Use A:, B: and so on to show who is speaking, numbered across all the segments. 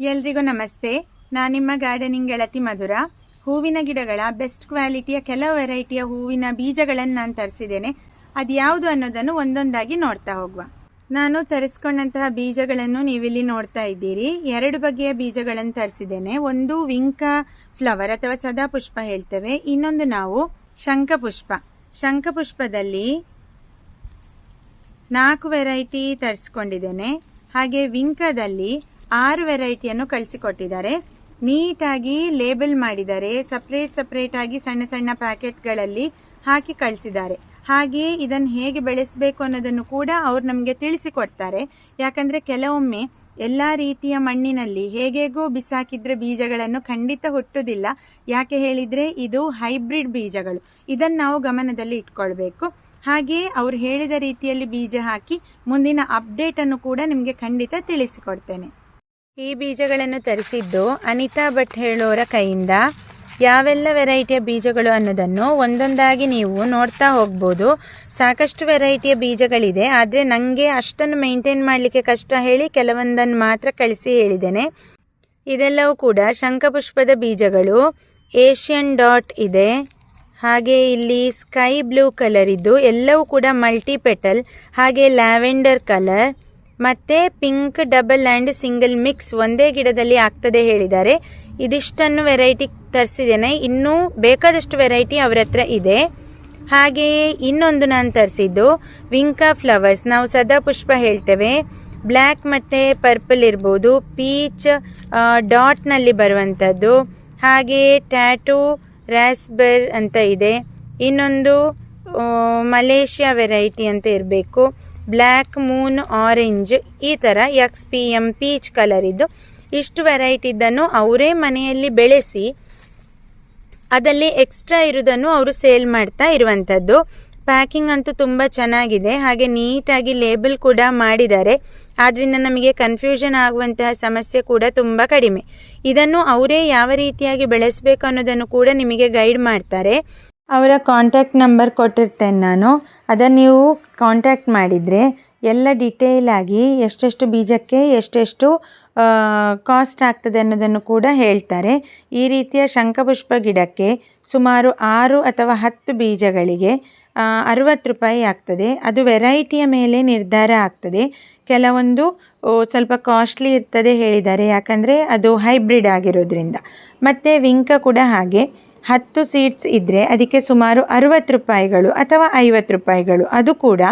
A: ಎಲ್ರಿಗೂ ನಮಸ್ತೆ. ನಾನು ನಿಮ್ಮ ಗಾರ್ಡನಿಂಗ್ ಗೆಳತಿ ಮಧುರ. ಹೂವಿನ ಗಿಡಗಳ ಬೆಸ್ಟ್ ಕ್ವಾಲಿಟಿಯ ಕೆಲವು ವೆರೈಟಿಯ ಹೂವಿನ ಬೀಜಗಳನ್ನು ನಾನು ತರಿಸಿದ್ದೇನೆ. ಅದು ಯಾವುದು ಅನ್ನೋದನ್ನು ಒಂದೊಂದಾಗಿ ನೋಡ್ತಾ ಹೋಗುವ. ನಾನು ತರಿಸ್ಕೊಂಡಂತಹ ಬೀಜಗಳನ್ನು ನೀವಿಲ್ಲಿ ನೋಡ್ತಾ ಇದ್ದೀರಿ. ಎರಡು ಬಗೆಯ ಬೀಜಗಳನ್ನು ತರಿಸಿದ್ದೇನೆ. ಒಂದು ವಿಂಕ ಫ್ಲವರ್ ಅಥವಾ ಸದಾ ಪುಷ್ಪ ಹೇಳ್ತೇವೆ. ಇನ್ನೊಂದು ನಾವು ಶಂಖಪುಷ್ಪ. ಶಂಖಪುಷ್ಪದಲ್ಲಿ ನಾಲ್ಕು ವೆರೈಟಿ ತರಿಸ್ಕೊಂಡಿದ್ದೇನೆ. ಹಾಗೆ ವಿಂಕದಲ್ಲಿ ಆರು ವೆರೈಟಿಯನ್ನು ಕಳಿಸಿಕೊಟ್ಟಿದ್ದಾರೆ. ನೀಟಾಗಿ ಲೇಬಲ್ ಮಾಡಿದ್ದಾರೆ ಸಪ್ರೇಟ್ ಸಪ್ರೇಟ್ ಆಗಿ ಸಣ್ಣ ಸಣ್ಣ ಪ್ಯಾಕೆಟ್ಗಳಲ್ಲಿ ಹಾಕಿ ಕಳಿಸಿದ್ದಾರೆ. ಹಾಗೆಯೇ ಇದನ್ನು ಹೇಗೆ ಬೆಳೆಸಬೇಕು ಅನ್ನೋದನ್ನು ಕೂಡ ಅವ್ರು ನಮಗೆ ತಿಳಿಸಿಕೊಡ್ತಾರೆ. ಯಾಕಂದರೆ ಕೆಲವೊಮ್ಮೆ ಎಲ್ಲ ರೀತಿಯ ಮಣ್ಣಿನಲ್ಲಿ ಹೇಗೆಗೂ ಬಿಸಾಕಿದ್ರೆ ಬೀಜಗಳನ್ನು ಖಂಡಿತ ಹುಟ್ಟುವುದಿಲ್ಲ ಯಾಕೆ ಹೇಳಿದ್ರೆ ಇದು ಹೈಬ್ರಿಡ್ ಬೀಜಗಳು. ಇದನ್ನು ನಾವು ಗಮನದಲ್ಲಿ ಇಟ್ಕೊಳ್ಬೇಕು. ಹಾಗೆ ಅವ್ರು ಹೇಳಿದ ರೀತಿಯಲ್ಲಿ ಬೀಜ ಹಾಕಿ ಮುಂದಿನ ಅಪ್ಡೇಟನ್ನು ಕೂಡ ನಿಮಗೆ ಖಂಡಿತ ತಿಳಿಸಿಕೊಡ್ತೇನೆ. ಈ ಬೀಜಗಳನ್ನು ತರಿಸಿದ್ದು ಅನಿತಾ ಭಟ್ ಹೇಳೋರ ಕೈಯಿಂದ. ಯಾವೆಲ್ಲ ವೆರೈಟಿಯ ಬೀಜಗಳು ಅನ್ನೋದನ್ನು ಒಂದೊಂದಾಗಿ ನೀವು ನೋಡ್ತಾ ಹೋಗ್ಬೋದು. ಸಾಕಷ್ಟು ವೆರೈಟಿಯ ಬೀಜಗಳಿದೆ. ಆದರೆ ನನಗೆ ಅಷ್ಟನ್ನು ಮೇಂಟೈನ್ ಮಾಡಲಿಕ್ಕೆ ಕಷ್ಟ ಹೇಳಿ ಕೆಲವೊಂದನ್ನು ಮಾತ್ರ ಕಳಿಸಿ ಹೇಳಿದ್ದೇನೆ. ಇದೆಲ್ಲವೂ ಕೂಡ ಶಂಖಪುಷ್ಪದ ಬೀಜಗಳು. ಏಷ್ಯನ್ ಡಾಟ್ ಇದೆ. ಹಾಗೆ ಇಲ್ಲಿ ಸ್ಕೈ ಬ್ಲೂ ಕಲರ್ ಇದ್ದು ಎಲ್ಲವೂ ಕೂಡ ಮಲ್ಟಿ ಪೆಟಲ್ ಹಾಗೆ ಲ್ಯಾವೆಂಡರ್ ಕಲರ್. ಮತ್ತೆ pink, double and single mix ಒಂದೇ ಗಿಡದಲ್ಲಿ ಆಗ್ತದೆ ಹೇಳಿದ್ದಾರೆ. ಇದಿಷ್ಟನ್ನು ವೆರೈಟಿ ತರಿಸಿದ್ದೇನೆ. ಇನ್ನೂ ಬೇಕಾದಷ್ಟು ವೆರೈಟಿ ಅವರ ಹತ್ರ ಇದೆ. ಹಾಗೆಯೇ ಇನ್ನೊಂದು ನಾನು ತರಿಸಿದ್ದು, ವಿಂಕಾ ಫ್ಲವರ್ಸ್. ನಾವು ಸದಾ ಪುಷ್ಪ ಹೇಳ್ತೇವೆ. ಬ್ಲ್ಯಾಕ್ ಮತ್ತು ಪರ್ಪಲ್ ಇರ್ಬೋದು. ಪೀಚ್ ಡಾಟ್ನಲ್ಲಿ ಬರುವಂಥದ್ದು ಹಾಗೆಯೇ ಟ್ಯಾಟೂ ರ್ಯಾಸ್ಬೆರ್ ಅಂತ ಇದೆ. ಇನ್ನೊಂದು ಮಲೇಷ್ಯಾ ವೆರೈಟಿ ಅಂತ ಇರಬೇಕು. ಬ್ಲ್ಯಾಕ್, ಮೂನ್, ಆರೆಂಜ್ ಈ ಥರ X P M peach colour ಇದ್ದು ಇಷ್ಟು ವೆರೈಟಿ ಇದ್ದನ್ನು ಅವರೇ ಮನೆಯಲ್ಲಿ ಬೆಳೆಸಿ ಅದಲ್ಲಿ ಎಕ್ಸ್ಟ್ರಾ ಇರುವುದನ್ನು ಅವರು ಸೇಲ್ ಮಾಡ್ತಾ ಇರುವಂಥದ್ದು ಪ್ಯಾಕಿಂಗ್ ಅಂತೂ ತುಂಬ ಚೆನ್ನಾಗಿದೆ. ಹಾಗೆ ನೀಟಾಗಿ ಲೇಬಲ್ ಕೂಡ ಮಾಡಿದ್ದಾರೆ. ಆದ್ದರಿಂದ ನಮಗೆ ಕನ್ಫ್ಯೂಷನ್ ಆಗುವಂತಹ ಸಮಸ್ಯೆ ಕೂಡ ತುಂಬ ಕಡಿಮೆ. ಇದನ್ನು ಅವರೇ ಯಾವ ರೀತಿಯಾಗಿ ಬೆಳೆಸಬೇಕು ಅನ್ನೋದನ್ನು ಕೂಡ ನಿಮಗೆ ಗೈಡ್ ಮಾಡ್ತಾರೆ. ಅವರ ಕಾಂಟ್ಯಾಕ್ಟ್ ನಂಬರ್ ಕೊಟ್ಟಿರ್ತೇನೆ ನಾನು. ಅದನ್ನು ನೀವು ಕಾಂಟ್ಯಾಕ್ಟ್ ಮಾಡಿದರೆ ಎಲ್ಲ ಡಿಟೇಲ್ ಆಗಿ ಎಷ್ಟೆಷ್ಟು ಬೀಜಕ್ಕೆ ಎಷ್ಟೆಷ್ಟು ಕಾಸ್ಟ್ ಆಗ್ತದೆ ಅನ್ನೋದನ್ನು ಕೂಡ ಹೇಳ್ತಾರೆ. ಈ ರೀತಿಯ ಶಂಖಪುಷ್ಪ ಗಿಡಕ್ಕೆ ಸುಮಾರು ಆರು ಅಥವಾ ಹತ್ತು ಬೀಜಗಳಿಗೆ ಅರುವತ್ತು ರೂಪಾಯಿ ಆಗ್ತದೆ. ಅದು ವೆರೈಟಿಯ ಮೇಲೆ ನಿರ್ಧಾರ ಆಗ್ತದೆ. ಕೆಲವೊಂದು ಸ್ವಲ್ಪ ಕಾಸ್ಟ್ಲಿ ಇರ್ತದೆ ಹೇಳಿದ್ದಾರೆ. ಯಾಕಂದರೆ ಅದು ಹೈಬ್ರಿಡ್ ಆಗಿರೋದ್ರಿಂದ. ಮತ್ತು ವಿಂಕ ಕೂಡ ಹಾಗೆ. ಹತ್ತು ಸೀಡ್ಸ್ ಇದ್ದರೆ ಅದಕ್ಕೆ ಸುಮಾರು ಅರುವತ್ತು ರೂಪಾಯಿಗಳು ಅಥವಾ ಐವತ್ತು ರೂಪಾಯಿಗಳು, ಅದು ಕೂಡ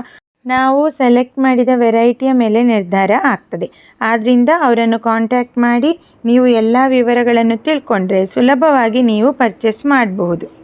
A: ನಾವು ಸೆಲೆಕ್ಟ್ ಮಾಡಿದ ವೆರೈಟಿಯ ಮೇಲೆ ನಿರ್ಧಾರ ಆಗ್ತದೆ. ಆದ್ದರಿಂದ ಅವರನ್ನು ಕಾಂಟ್ಯಾಕ್ಟ್ ಮಾಡಿ ನೀವು ಎಲ್ಲ ವಿವರಗಳನ್ನು ತಿಳ್ಕೊಂಡ್ರೆ ಸುಲಭವಾಗಿ ನೀವು ಪರ್ಚೇಸ್ ಮಾಡಬಹುದು.